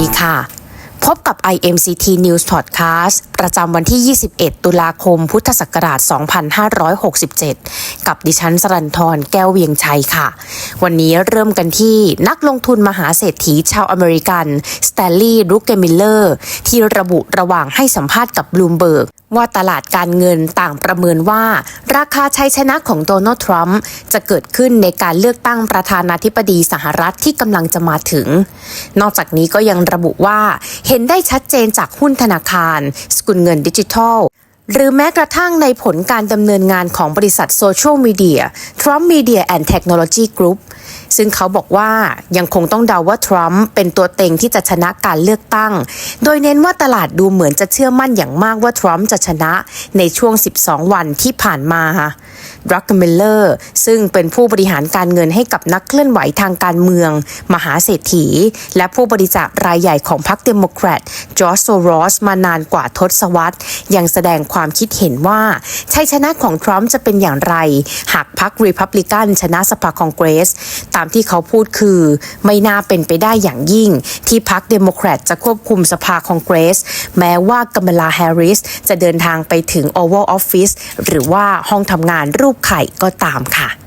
ดีค่ะพบกับ IMCT News Podcast ประจำวันที่ 21 ตุลาคม พุทธศักราช 2567 กับดิฉันสรันทรแก้วเวียงชัยค่ะ วันนี้เริ่มกันที่นักลงทุนมหาเศรษฐีชาวอเมริกันสแตลลีย์รูเกมิลเลอร์ ที่ระบุระหว่างให้สัมภาษณ์กับบลูมเบิร์กว่าตลาดการเงินต่างประเมินว่า ราคาชัยชนะของโดนัลด์ทรัมป์จะเกิดขึ้นในการเลือกตั้งประธานาธิบดีสหรัฐที่กำลังจะมาถึง นอกจากนี้ก็ยังระบุว่าเห็นได้ชัดเจนจากหุ้นธนาคาร สกุลเงินดิจิทัล หรือแม้กระทั่งในผลการดำเนินงานของบริษัทโซเชียลมีเดีย Trump Media and Technology Group ซึ่งเขาบอกว่ายังคงต้องเดาว่าทรัมป์เป็นตัวเต็งที่จะชนะการเลือกตั้ง โดยเน้นว่าตลาดดูเหมือนจะเชื่อมั่นอย่างมากว่าทรัมป์จะชนะในช่วง 12 วันที่ผ่านมารักเมลเลอร์ซึ่งเป็นผู้บริหารการเงินให้กับนักเคลื่อนไหวทางการเมือง มหาเศรษฐี และผู้บริจาครายใหญ่ของพรรคเดโมแครตจอร์จโซรอสมานานกว่าทศวรรษยังแสดงความความคิดเห็นว่าชัยชนะของทรัมป์จะเป็นอย่างไร หากพรรครีพับลิกันชนะสภาคองเกรส ตามที่เขาพูดคือ ไม่น่าเป็นไปได้อย่างยิ่ง ที่พรรคเดโมแครตจะควบคุมสภาคองเกรส แม้ว่ากัมลาแฮร์ริสจะเดินทางไปถึง Oval Office หรือว่าห้องทำงานรูปไข่ก็ตามค่ะ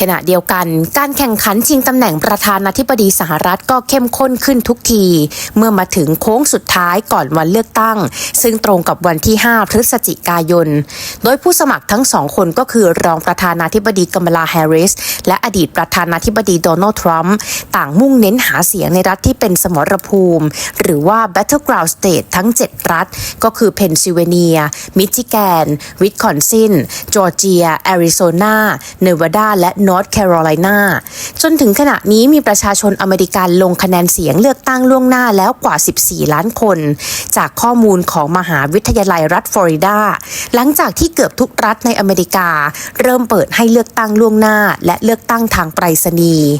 ขณะเดียวกันการแข่งขันชิงตำแหน่งประธานาธิบดีสหรัฐก็เข้มข้นขึ้นทุกที เมื่อมาถึงโค้งสุดท้ายก่อนวันเลือกตั้ง ซึ่งตรงกับวันที่ 5 พฤศจิกายน โดยผู้สมัครทั้งสองคนก็คือรองประธานาธิบดีกัมลาแฮร์ริส และอดีตประธานาธิบดีโดนัลด์ทรัมป์ต่างมุ่งเน้นหาเสียงในรัฐที่เป็นสมรภูมิ หรือว่า battleground state ทั้ง 7 รัฐ ก็คือเพนซิลเวเนีย มิชิแกน วิสคอนซิน จอร์เจียแอริโซนา เนวาดาและนอร์ทแคโรไลนาจนถึงขณะนี้มีประชาชนอเมริกันลงคะแนนเสียงเลือกตั้งล่วงหน้าแล้วกว่า 14 ล้านคน จากข้อมูลของมหาวิทยาลัยรัฐฟลอริดา หลังจากที่เกือบทุกรัฐในอเมริกา เริ่มเปิดให้เลือกตั้งล่วงหน้า และเลือกตั้งทางไปรษณีย์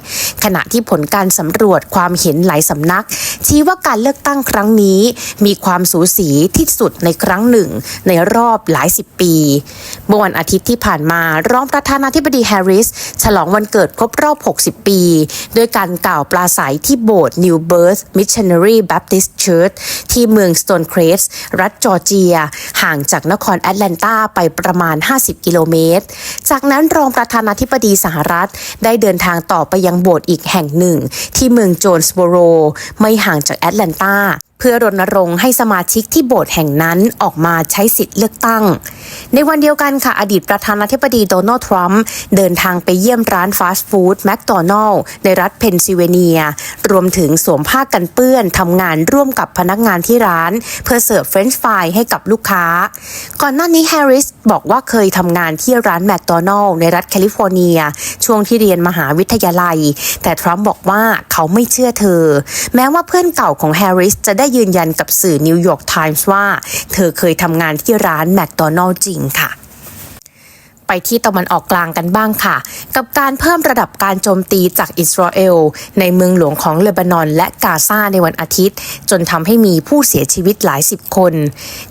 ขณะที่ผลการสำรวจความเห็นหลายสำนัก ชี้ว่าการเลือกตั้งครั้งนี้ มีความสูสีที่สุดในครั้งหนึ่ง ในรอบหลายสิบปีเมื่อวันอาทิตย์ที่ผ่านมารองประธานาธิบดีแฮร์ริสฉลองวันเกิดครบรอบ 60 ปี โดยการกล่าวปราศัยที่โบสถ์ New Birth Missionary Baptist Church ที่เมือง Stonecrest รัฐจอร์เจีย ห่างจากนครแอตแลนตาไปประมาณ 50 กิโลเมตร จากนั้นรองประธานาธิบดีสหรัฐ ได้เดินทางต่อไปยังโบสถ์อีกแห่งหนึ่ง ที่เมืองโจนส์โบโร ไม่ห่างจากแอตแลนตาเพื่อรณรงค์ให้สมาชิกที่โบสถ์แห่งนั้นออกมาใช้สิทธิ์เลือกตั้ง ในวันเดียวกันค่ะ อดีตประธานาธิบดีโดนัลด์ทรัมป์เดินทางไปเยี่ยมร้านฟาสต์ฟู้ดแมคโดนัลล์ในรัฐเพนซิลเวเนีย รวมถึงสวมผ้ากันเปื้อนทำงานร่วมกับพนักงานที่ร้าน เพื่อเสิร์ฟเฟรนช์ฟรายให้กับลูกค้า ก่อนหน้านี้แฮร์ริสบอกว่าเคยทำงานที่ร้านแมคโดนัลล์ในรัฐแคลิฟอร์เนีย ช่วงที่เรียนมหาวิทยาลัย แต่ทรัมป์บอกว่าเขาไม่เชื่อเธอ แม้ว่าเพื่อนเก่าของแฮร์ริสจะได้ได้ยืนยันกับสื่อนิวยอร์กไทมส์ว่า เธอเคยทำงานที่ร้านแมคโดนัลล์จริงค่ะไปที่ตะวันออกกลางกันบ้างค่ะ กับการเพิ่มระดับการโจมตีจากอิสราเอล ในเมืองหลวงของเลบานอนและกาซาในวันอาทิตย์ จนทำให้มีผู้เสียชีวิตหลายสิบคน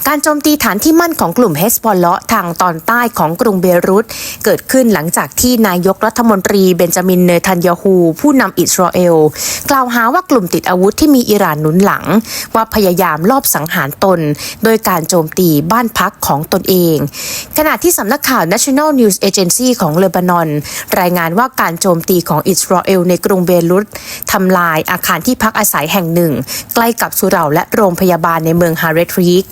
การโจมตีฐานที่มั่นของกลุ่มเฮสบอลเลาะทางตอนใต้ของกรุงเบรุต เกิดขึ้นหลังจากที่นายกรัฐมนตรีเบนจามินเนทันยาฮูผู้นำอิสราเอล กล่าวหาว่ากลุ่มติดอาวุธที่มีอิหร่านหนุนหลัง ว่าพยายามลอบสังหารตน โดยการโจมตีบ้านพักของตนเอง ขณะที่สำนักข่าว National News Agency ของเลบานอนรายงานว่าการโจมตีของอิสราเอลในกรุงเบรุตทำลายอาคารที่พักอาศัยแห่งหนึ่ง ใกล้กับสุเหร่าและโรงพยาบาลในเมืองฮาเรทริก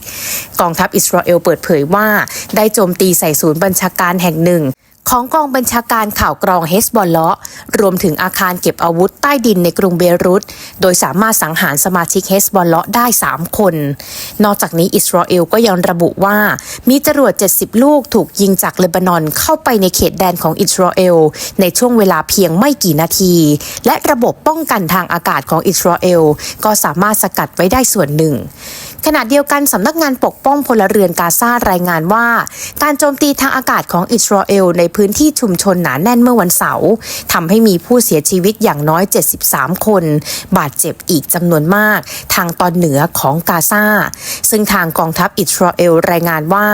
กองทัพอิสราเอลเปิดเผยว่า ได้โจมตีใส่ศูนย์บัญชาการแห่งหนึ่ง ของกองบัญชาการข่าวกรองเฮสบอลเลาะรวมถึงอาคารเก็บอาวุธใต้ดินในกรุงเบรุต โดยสามารถสังหารสมาชิกเฮสบอลเลาะได้ 3 คน นอกจากนี้อิสราเอลก็ยังระบุว่า มีจรวด 70 ลูกถูกยิงจากเลบานอนเข้าไปในเขตแดนของอิสราเอล ในช่วงเวลาเพียงไม่กี่นาที และระบบป้องกันทางอากาศของอิสราเอลก็สามารถสกัดไว้ได้ส่วนหนึ่ง ขณะเดียวกันสำนักงานปกป้องพลเรือนกาซารายงานว่า การโจมตีทางอากาศของอิสราเอลในพื้นที่ชุมชนหนาแน่นเมื่อวันเสาร์ทำให้มีผู้เสียชีวิตอย่างน้อย 73 คน บาดเจ็บอีกจำนวนมาก ทางตอนเหนือของกาซาซึ่งทางกองทัพอิสราเอลรายงานว่า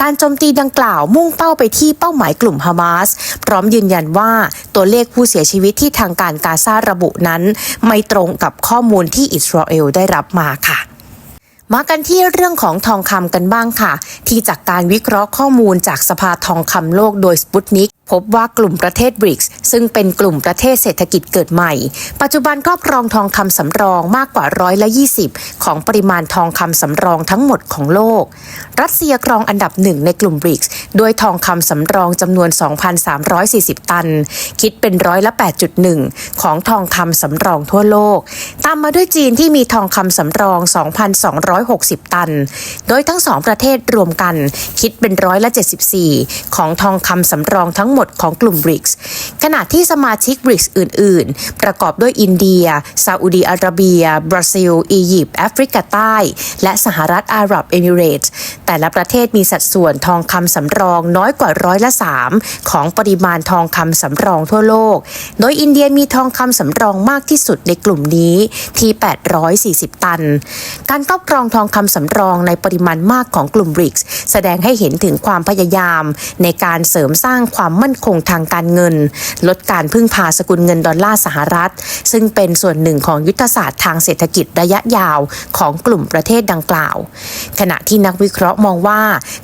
การโจมตีดังกล่าวมุ่งเป้าไปที่เป้าหมายกลุ่มฮามาสพร้อมยืนยันว่าตัวเลขผู้เสียชีวิตที่ทางการกาซาระบุนั้น ไม่ตรงกับข้อมูลที่อิสราเอลได้รับมาค่ะ มากันที่เรื่องของทองคำกันบ้างค่ะ ที่จากการวิเคราะห์ข้อมูลจากสภาทองคำโลกโดยสปุตนิกพบว่ากลุ่มประเทศบริกส์ซึ่งเป็นกลุ่มประเทศเศรษฐกิจเกิดใหม่ ปัจจุบันครอบครองทองคำสำรองมากกว่าร้อยละ20 ของปริมาณทองคำสำรองทั้งหมดของโลก รัสเซียครองอันดับหนึ่งในกลุ่มบริกส์ด้วยทองคำสำรองจำนวน 2,340 ตัน คิดเป็นร้อยละ8.1 ของทองคำสำรองทั่วโลก ตามมาด้วยจีนที่มีทองคำสำรอง 2,260 ตัน โดยทั้งสองประเทศรวมกันคิดเป็นร้อยละ 74 ของทองคำสำรองทั้งหมดของกลุ่มบริกส์ขณะที่สมาชิกบริกส์อื่น ๆ ประกอบด้วยอินเดีย ซาอุดีอาระเบีย บราซิล อียิปต์ แอฟริกาใต้ และสหรัฐอาหรับเอมิเรตส์ แต่ละประเทศมีสัดส่วนทองคำสำรองน้อยกว่าร้อยละ3ของปริมาณทองคำสำรองทั่วโลก โดยอินเดียมีทองคำสำรองมากที่สุดในกลุ่มนี้ที่ 840 ตัน การครอบครองทองคำสำรองในปริมาณมากของกลุ่มบริกส์แสดงให้เห็นถึงความพยายาม ในการเสริมสร้างความมั่นคงทางการเงิน ลดการพึ่งพาสกุลเงินดอลลาร์สหรัฐ ซึ่งเป็นส่วนหนึ่งของยุทธศาสตร์ทางเศรษฐกิจระยะยาวของกลุ่มประเทศดังกล่าว ขณะที่นักวิเคราะห์มองว่า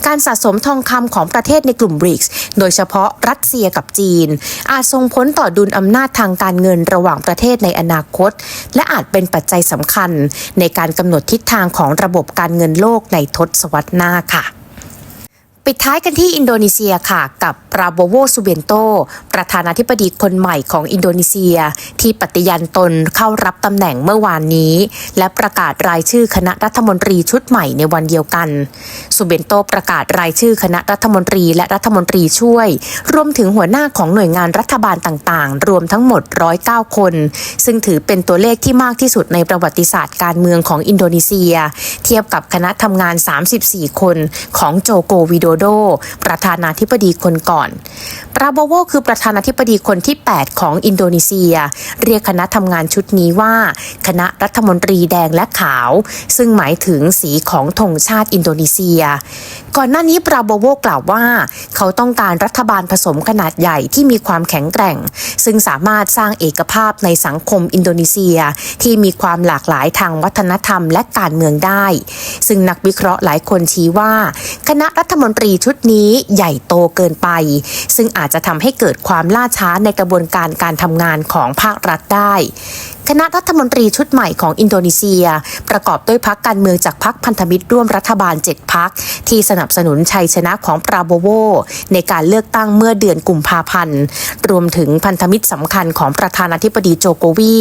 การสะสมทองคำของประเทศในกลุ่มบริกส์โดยเฉพาะรัสเซียกับจีน อาจส่งผลต่อดุลอำนาจทางการเงินระหว่างประเทศในอนาคต และอาจเป็นปัจจัยสำคัญ ในการกำหนดทิศทางของระบบการเงินโลกในทศวรรษหน้าค่ะ ปิดท้ายกันที่อินโดนีเซียค่ะกับปราโบโวซูเบนโต ประธานาธิบดีคนใหม่ของอินโดนีเซีย ที่ปฏิญาณตนเข้ารับตำแหน่งเมื่อวานนี้ และประกาศรายชื่อคณะรัฐมนตรีชุดใหม่ในวันเดียวกันซูเบนโตประกาศรายชื่อคณะรัฐมนตรีและรัฐมนตรีช่วย รวมถึงหัวหน้าของหน่วยงานรัฐบาลต่างๆ รวมทั้งหมด 109 คน ซึ่งถือเป็นตัวเลขที่มากที่สุดในประวัติศาสตร์การเมืองของอินโดนีเซีย เทียบกับคณะทำงาน 34 คนของโจโกวิโดโด ประธานาธิบดีคนก่อน ปราโบโวคือประธานาธิบดีคนที่ 8 ของอินโดนีเซีย เรียกคณะทำงานชุดนี้ว่า คณะรัฐมนตรีแดงและขาว ซึ่งหมายถึงสีของธงชาติอินโดนีเซียก่อนหน้านี้ปราโบโวกล่าวว่า เขาต้องการรัฐบาลผสมขนาดใหญ่ที่มีความแข็งแกร่ง ซึ่งสามารถสร้างเอกภาพในสังคมอินโดนีเซีย ที่มีความหลากหลายทางวัฒนธรรมและการเมืองได้ ซึ่งนักวิเคราะห์หลายคนชี้ว่า คณะรัฐมนตรีชุดนี้ใหญ่โตเกินไป ซึ่งอาจจะทำให้เกิดความล่าช้าในกระบวนการการทำงานของภาครัฐได้คณะรัฐมนตรีชุดใหม่ของอินโดนีเซีย ประกอบด้วยพักการเมืองจากพักพันธมิตรร่วมรัฐบาล 7 พักที่สนนับสนุนชัยชนะของปราโบโว ในการเลือกตั้งเมื่อเดือนกุมภาพันธ์ รวมถึงพันธมิตรสำคัญของประธานาธิบดีโจโกวี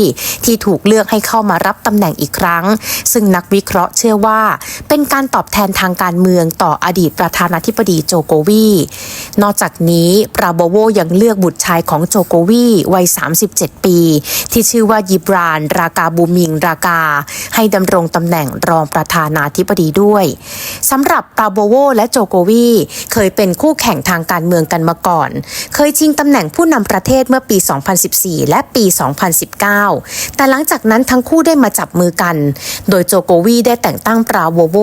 ที่ถูกเลือกให้เข้ามารับตำแหน่งอีกครั้ง ซึ่งนักวิเคราะห์เชื่อว่า เป็นการตอบแทนทางการเมืองต่ออดีตประธานาธิบดีโจโกวี นอกจากนี้ปราโบโวยังเลือกบุตรชายของโจโกวีวัย 37 ปี ที่ชื่อว่ายิบราน รากาบูมิง รากา ให้ดำรงตำแหน่งรองประธานาธิบดีด้วยสำหรับปราโบโวและโจโกวี เคยเป็นคู่แข่งทางการเมืองกันมาก่อน เคยชิงตำแหน่งผู้นำประเทศเมื่อปี 2014 และปี 2019 แต่หลังจากนั้นทั้งคู่ได้มาจับมือกัน โดยโจโกวีได้แต่งตั้งปราโบโว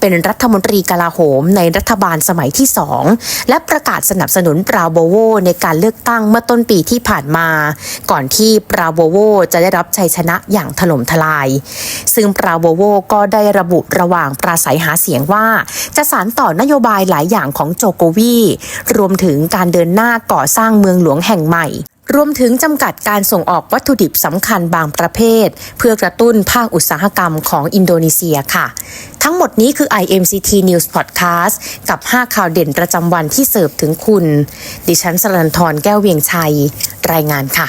เป็นรัฐมนตรีกลาโหมในรัฐบาลสมัยที่ 2 และประกาศสนับสนุนปราโบโวในการเลือกตั้งเมื่อต้นปีที่ผ่านมา ก่อนที่ปราโบโวจะได้รับชัยชนะอย่างถล่มทลาย ซึ่งปราโบโวก็ได้ระบุระหว่างปราศัยหาเสียงว่าจะสานต่อนโยบายหลายอย่างของโจโกวีรวมถึงการเดินหน้าก่อสร้างเมืองหลวงแห่งใหม่ รวมถึงจำกัดการส่งออกวัตถุดิบสำคัญบางประเภท เพื่อกระตุ้นภาคอุตสาหกรรมของอินโดนีเซียค่ะ ทั้งหมดนี้คือ IMCT News Podcast กับ 5 ข่าวเด่นประจำวันที่เสิร์ฟถึงคุณ ดิฉันสรันทรแก้วเวียงชัย รายงานค่ะ